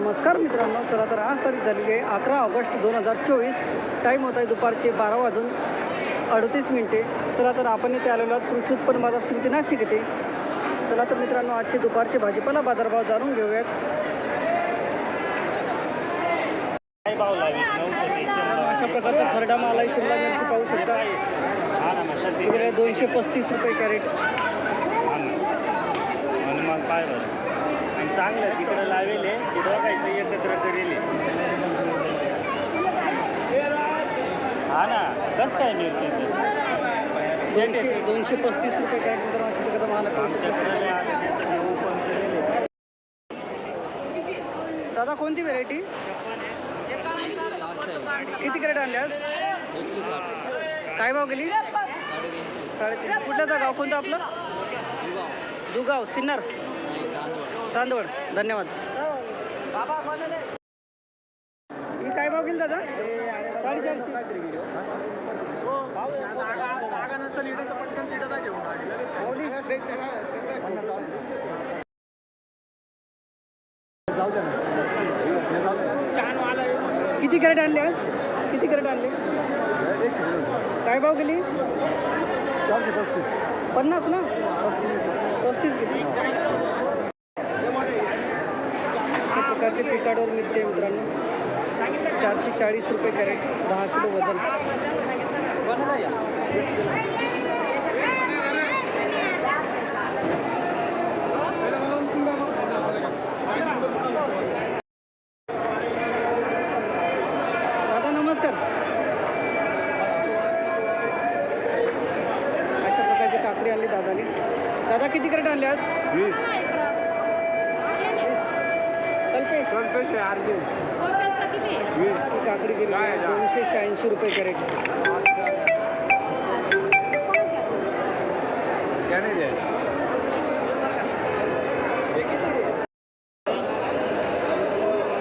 नमस्कार मित्रांनो चला तर आज तारीख झालेली आहे अकरा ऑगस्ट दोन हजार चोवीस. टाईम होत आहे दुपारचे बारा वाजून अडतीस मिनिटे. चला तर आपण इथे आलेलो आहोत कृषी उत्पन्न बाजार समिती नाशिक येथे चला तर मित्रांनो आजचे दुपारचे भाजीपाला बाजारभाव जाणून घेऊयात. अशा प्रकारचा खरडा माल आहे शिमला मिरची पाहू शकता. दोनशे पस्तीस रुपये कॅरेट. चांगलं तिकडं लावेल ते दोघायचं एकत्र करेल हा. ना. कसं काय मिरचीचं दोनशे दोनशे पस्तीस रुपये अशा प्रकारचा माल. दादा कोणती व्हेरायटी किती कॅरेट आणले आज? काय भाव गेली? साडेतीन कुठलं गाव? कोणतं आपलं? दुगाव. सिन्नर. चांदवड. धन्यवाद. ही काय भाव गेली दादा? साडेचारशे. किती कॅरेट आणले? किती कॅरेट आणले? काय भाव गेली? चारशे पस्तीस. पन्नास ना? पस्तीस. पस्तीस गेली. प्रकारचे पिकाडोर मिरची मित्रांनो. चारशे चाळीस रुपये कॅरेट दहा किलो वजन. दादा नमस्कार. अशा प्रकारची काकडी आणली दादाने. दादा किती कॅरेट आणले आज? कल्पेश कल्पेश अर्जे ही काकडी गेली. काय आहे? दोनशे शहाऐंशी रुपये कॅरेट. त्याने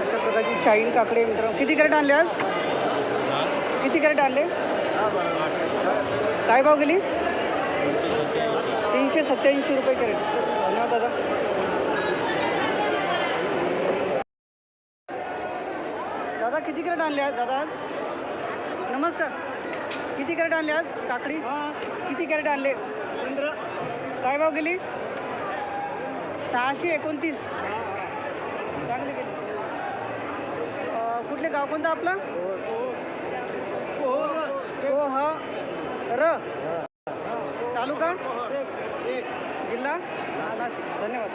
अशा प्रकारची शाईन काकडी आहे मित्रांनो. किती कॅरेट आणले आज? किती कॅरेट आणले? काय भाव गेली? तीनशे सत्याऐंशी रुपये कॅरेट. धन्यवाद दादा. किती कॅरेट आणले आज दादा आज? नमस्कार. किती कॅरेट आणले आज काकडी? किती कॅरेट आणले? काय भाव गेली? सहाशे एकोणतीस. चांगली गेली. अं, कुठले गाव कोणतं आपलं? हो ह. र. तालुका? जिल्हा? नाशिक. धन्यवाद.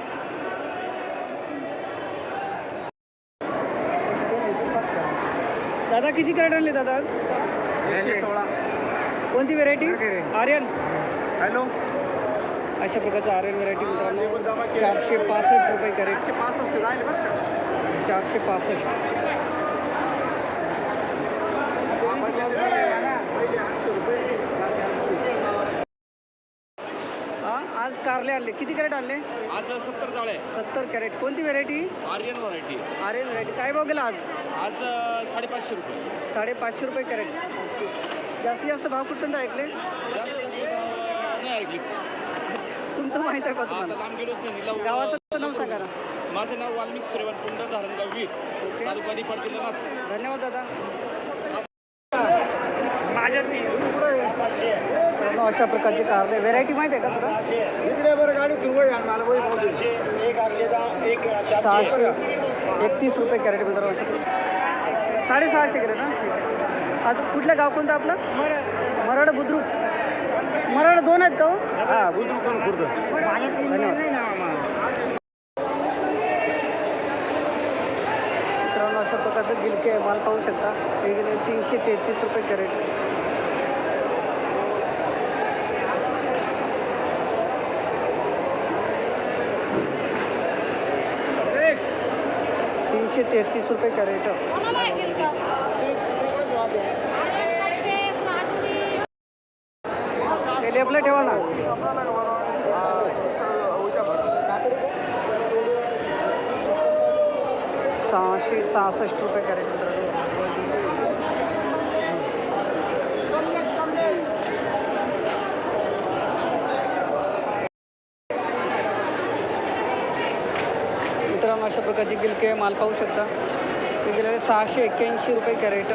दादा किती कॅरेट आणले दादा सोळा. कोणती व्हेरायटी आर्यन. हॅलो. अशा प्रकारचं आर्यन व्हेरायटी मित्रांनो. चारशे पासष्ट रुपये कॅरेट एकशे पासष्ट चारशे पासष्ट हा आणले. किती कॅरेट आणले? आज सत्तर जाळे. सत्तर कॅरेट. कोणती variety Aryan variety Aryan variety काय भाव गेला आज? आज साडेपाचशे रुपये. साडेपाचशे रुपये कॅरेट. जास्तीत जास्त भाव कुठपर्यंत ऐकले? जास्त जास्त नाही ऐकली. तुमचं माहीत आहे का तुम्हाला? लांब गेलोच नाही निलाव- गावाचं नाव सांगा ना. माझं नाव वाल्मिक सुरेवन पुंड धारणगाव वीर. ओके. तालुका निफाड जिल्हा नाशिक. धन्यवाद दादा. माझ्या मित्रांनो, अशा प्रकारचे कारले. व्हेरायटी माहिती आहे का तुला? सहाशे. एकतीस रुपये कॅरेट मित्रांनो. साडेसहाशे कॅरेट ना ठीक आहे. आज कुठलं गाव कोणतं आपलं? मरड बुद्रुक. मरड दोन आहेत का हो? मित्रांनो अशा प्रकारचं गिलके माल पाहू शकता. हे गेले तीनशे तेहतीस रुपये कॅरेट तीनशे तेहतीस रुपये कॅरेट. हे लेपलं ठेवा ना. सहाशे सहासष्ट रुपये कॅरेट मित्रांनो मित्रांनो अशा प्रकारची गिलके माल पाहू शकता. हे गेलेले सहाशे एक्क्याऐंशी रुपये कॅरेट.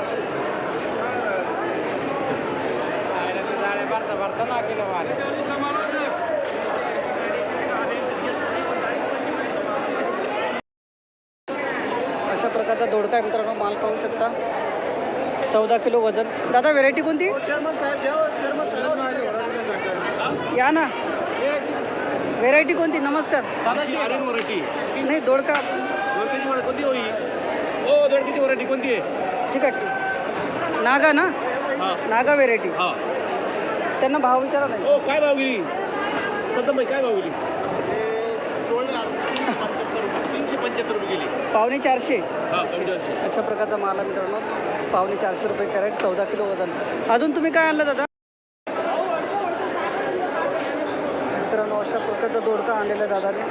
अशा प्रकारचा दोडका आहे मित्रांनो माल पाहू शकता. चौदा किलो वजन. दादा व्हेरायटी कोणती? चेअरमन साहेब या ना. व्हेरायटी कोणती? नमस्कार. नाही दोडका. कोणती होई? हो दोडक्याची व्हरायटी कोणती आहे? ठीक आहे. नागा ना? हा. नागा व्हेरायटी हा. त्यांना भाव विचारा नाही काय भाव गेली? काय भाव गेली? तीनशे पंच्याहत्तर रुपये गेली. पावणे चारशे. हा अशा प्रकारचा माल आहे मित्रांनो. पावणे चारशे रुपये कॅरेट चौदा किलो वजन. अजून तुम्ही काय आणलं दादा? मित्रांनो अशा प्रकारचा दोडका आणलेला आहे दादाने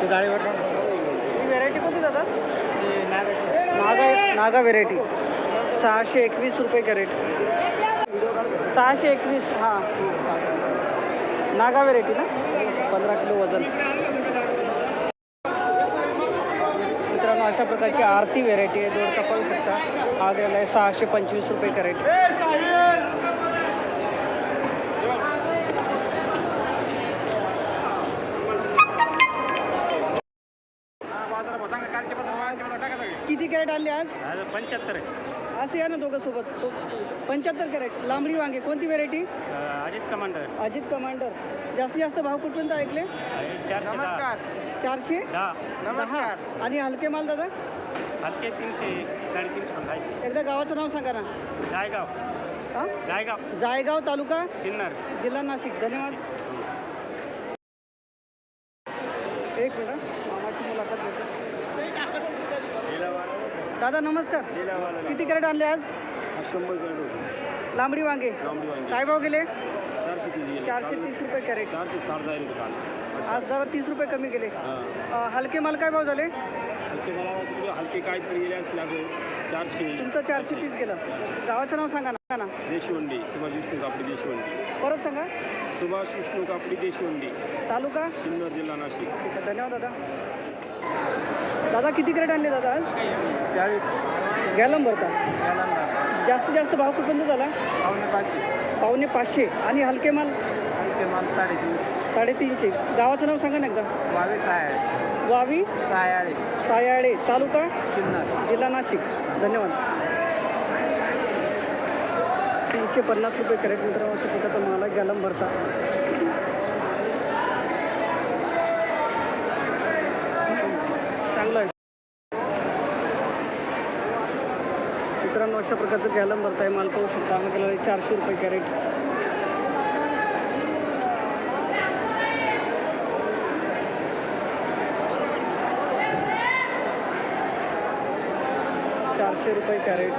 ते जाळीवर व्हेरायटी कोणती दादा नागा व्हेरायटी सहाशे एकवीस रुपये कॅरेट सहाशे एकवीस हां. नागा व्हेरायटी ना? पंधरा किलो वजन. मित्रांनो अशा प्रकारची आरती व्हेरायटी आहे. दोडका पाहू शकता. आग्र्याला आहे सहाशे पंचवीस रुपये कॅरेट किती कॅरेट आणले आज? पंच्याहत्तर असं या ना दोघं सोबत? पंच्याहत्तर कॅरेट. लांबडी वांगे. कोणती variety Ajit commander. Ajit commander. जास्तीत जास्त भाव कुठपर्यंत ऐकले? चारशे दहा. चारशे? दहा. आणि हलके माल दादा? हलके तीनशे साडेतीनशे एकदा गावाचं नाव सांगा ना. जायगाव. हां? जायगाव. जायगाव तालुका? सिन्नर जिल्हा नाशिक. धन्यवाद. एक मिनिट मामाची मुलाखत घेतो. दादा नमस्कार. किती कॅरेट आणले आज? शंभर लांबडी वांगे. काय भाव गेले? चारशे तीस रुपये कॅरेट. आज जरा तीस रुपये कमी गेले. हलके माल काय भाव झाले? हलके गेले असं चारशे. तुमचं चारशे तीस गेलं. गावाचं नाव सांगा ना ना. देशवंडी सुभाष विष्णू कापडी देशवंडी. परत सांगा. सुभाष विष्णू कापडी देशवंडी. तालुका? सिन्नर जिल्हा नाशिक. ठीक आहे धन्यवाद दादा. दादा किती कॅरेट आणले दादा आज? चाळीस. गॅलम भरता जास्तीत जास्त भाव कुठपर्यंत झाला? पावणे पाचशे. पावणे पाचशे. आणि हलके माल? हलके माल साडेतीन साडेतीनशे. गावाचं नाव सांगा ना एकदा. बावीस आहे वावी? सायाळे सायाळे तालुका? सिन्नर जिल्हा नाशिक. धन्यवाद. तीनशे पन्नास रुपये कॅरेट मित्रांनो अशा प्रकारचा मला गॅलम भरता चांगलं आहे मित्रांनो अशा प्रकारचं गॅलम भरताय माल पाहू शकता. आम्ही त्याला चारशे रुपये कॅरेट. चारशे रुपये कॅरेट.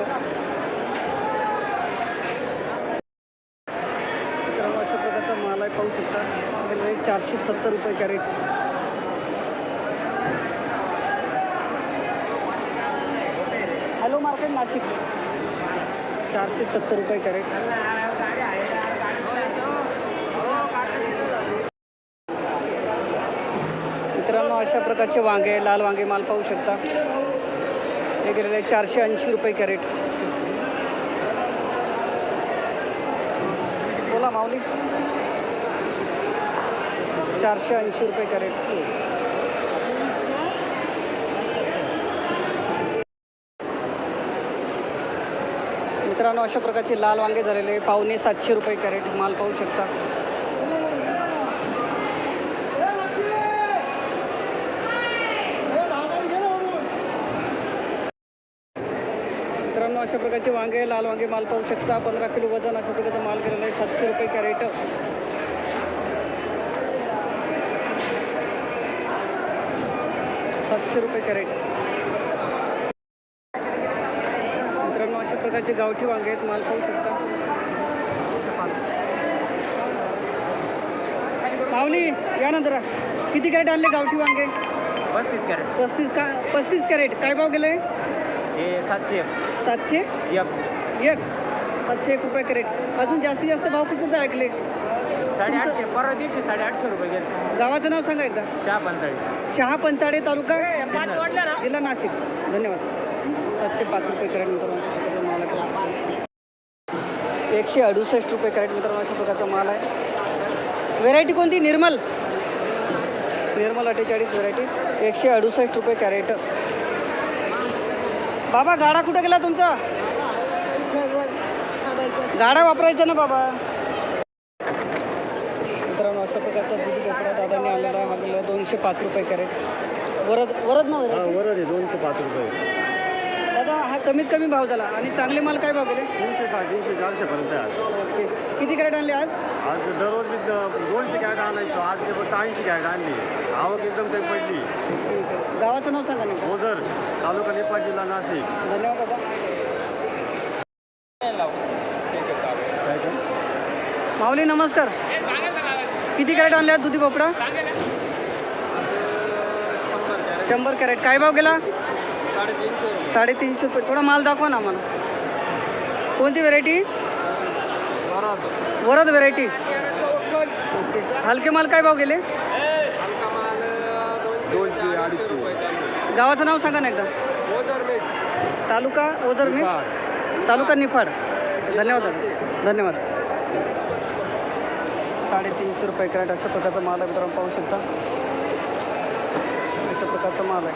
अशा प्रकारचा माल आहे पाहू शकता. चारशे सत्तर रुपये कॅरेट हॅलो मार्केट नाशिक चारशे सत्तर रुपये कॅरेट. मित्रांनो अशा प्रकारचे वांगे लाल वांगे माल पाहू शकता. हे गेलेले चारशे ऐंशी रुपये कॅरेट. बोला माऊली. चारशे ऐंशी रुपये कॅरेट. मित्रांनो अशा प्रकारचे लाल वांगे झालेले पावणे सातशे रुपये कॅरेट माल पाहू शकता. मित्रांनो अशा प्रकारचे वांगे लाल वांगे माल पाहू शकता. पंधरा किलो वजन अशा प्रकारचा माल केलेला आहे. सातशे रुपये कॅरेट. सातशे रुपये कॅरेट मित्रांनो अशा प्रकारचे गावठी वांगे आहेत माल पाहू शकता. या ना जरा. किती कॅरेट आणले गावठी वांगे? पस्तीस कॅरेट. पस्तीस का पस्तीस कॅरेट. काय भाव गेले? हे सातशे. सातशे? एक. एक. सातशे एक रुपये कॅरेट. अजून जास्तीत जास्त भाव कुठं ऐकले? साडेआठशे परवा दिवशी साडेआठशे रुपये गेले. गावाचं नाव सांगा एकदा. सहा पंचाळीस शहा पंचाडे तालुका? जिल्हा नाशिक. धन्यवाद. सातशे पाच रुपये कॅरेट मित्रांनो माल आहे एकशे अडुसष्ट रुपये कॅरेट मित्रांनो अशा प्रकारचा माल आहे. व्हेरायटी कोणती? निर्मल. निर्मल अठ्ठेचाळीस व्हेरायटी एकशे अडुसष्ट रुपये कॅरेट. बाबा गाडा कुठं गेला तुमचा? गाडा वापरायचा ना बाबा. मित्रांनो अशा प्रकारचा दूध भोपळा दादाने आणलेला आहे हा दोनशे पाच रुपये कॅरेट. वरद वरद ना वरद आहे दोनशे पाच रुपये. दादा हा कमीत कमी भाव झाला. आणि चांगले माल काय भाव गेले? तीनशे साडेतीनशे चारशे पर्यंत आहे ओके. किती कॅरेट आणले आज? आज दररोज मी द- दोनशे कॅरेट आणायचो. आज ते फक्त ऐंशी कॅरेट आणली. आवक एकदम काही पडली. गावाचं नाव सांगा नाही ओझर तालुका नेपाळ जिल्हा नाशिक. धन्यवाद दादा. माऊली नमस्कार. किती कॅरेट आणले आज दुधी भोपळा? शंभर कॅरेट. काय भाव गेला? साडेतीनशे रुपये. थोडा माल दाखवा ना आम्हाला. कोणती व्हेरायटी वरद व्हेरायटी ओके हलके माल काय भाव गेले? गावाचं नाव सांगा ना एकदा. तालुका ओझर मी तालुका निफाड. धन्यवाद धन्यवाद. साडेतीनशे रुपये कॅरेट अशा प्रकारचा माल आहे मित्रांनो पाहू शकता. अशा प्रकारचा माल आहे.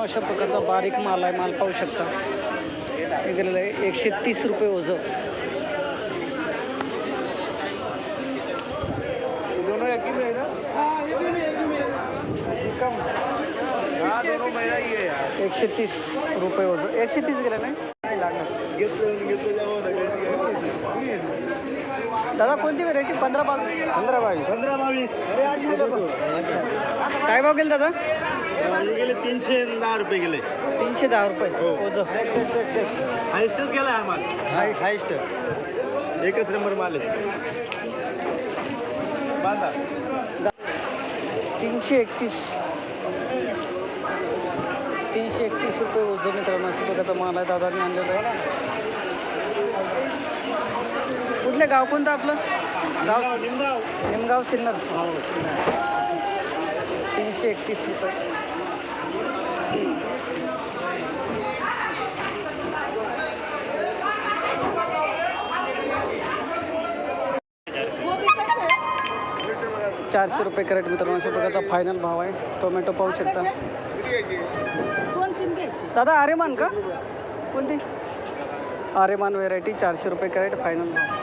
मित्रांनो अशा प्रकारचा बारीक माल आहे. माल पाहू शकता. हे गेलेलं आहे. एकशे तीस रुपये ओझं. एकशे तीस रुपये होतं एकशे तीस गेलं नाही दादा कोणती व्हेरायटी पंधरा बावीस पंधरा बावीस. पंधरा बावीस. काय भाव गेले दादा? हे गेले तीनशे दहा रुपये गेले. तीनशे दहा रुपये. हो. ओझं हायस्टच गेला हा माल. हायस्ट. एकच नंबर माल आहे. बांधा. तीनशे एकतीस. तीनशे एकतीस रुपये ओझं मित्रांनो अशा प्रकारचा माल आहे दादानी आणलेला आहे. कुठले गाव कोणतं आपलं? गाव निमगाव सिन्नर. तीनशे एकतीस रुपये. चारशे रुपये कॅरेट मित्रांनो अशा प्रकारचा फायनल भाव आहे. टोमॅटो पाहू शकता. दादा आरेमान का? कोणती? आरेमान व्हेरायटी चारशे रुपये कॅरेट फायनल भाव.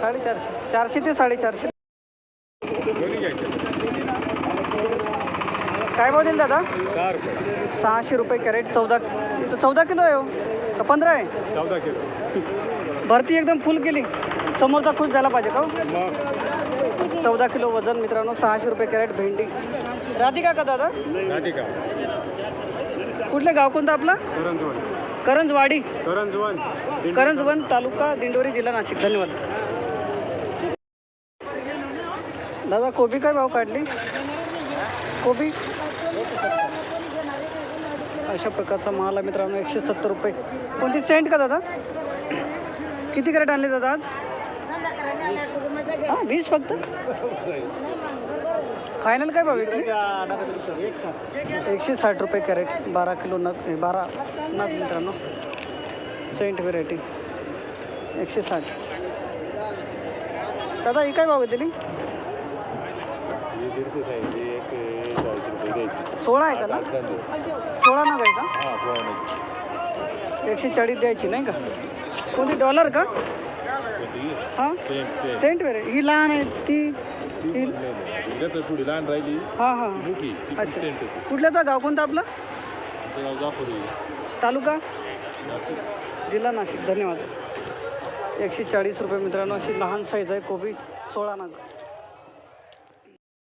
साडेचारशे. चारशे ते साडेचारशे. काय भाव दिल दादा? सहाशे रुपये कॅरेट चौदा इथं चौदा किलो आहे हो. का पंधरा आहे? चौदा किलो. भरती एकदम फुल केली. समोरचा खुश झाला पाहिजे का हो? चौदा किलो वजन मित्रांनो सहाशे रुपये कॅरेट भेंडी. राधिका का दादा? राधिका. कुठले गाव कोणतं आपलं? करंजवाडी. करंजवन करंजवन तालुका दिंडोरी जिल्हा नाशिक. धन्यवाद. दादा कोबी काय भाव काढली? कोबी? अशा प्रकारचा माल आहे मित्रांनो एकशे सत्तर रुपये. कोणती सेंट का दादा? किती कॅरेट आणले दादा आज? हां वीस फक्त? फायनल काय भाव विकली? एकशे साठ रुपये कॅरेट बारा किलो नग बारा नग मित्रांनो. सेंट व्हेरायटी एकशे साठ. दादा ही काय भाव दिली आहे रुपये सोळा आहे का ना? सोळा नग आहे का? एकशे चाळीस द्यायची नाही का? कोणती डॉलर का? हां? सेंट वेरे ही लहान आहे ती थोडी लहान राहिली हां हां. अच्छा. कुठल्याचा गाव कोणतं आपलं? तालुका? जिल्हा नाशिक. धन्यवाद. एकशे चाळीस रुपये मित्रांनो अशी लहान साईज आहे कोबी सोळा नाग.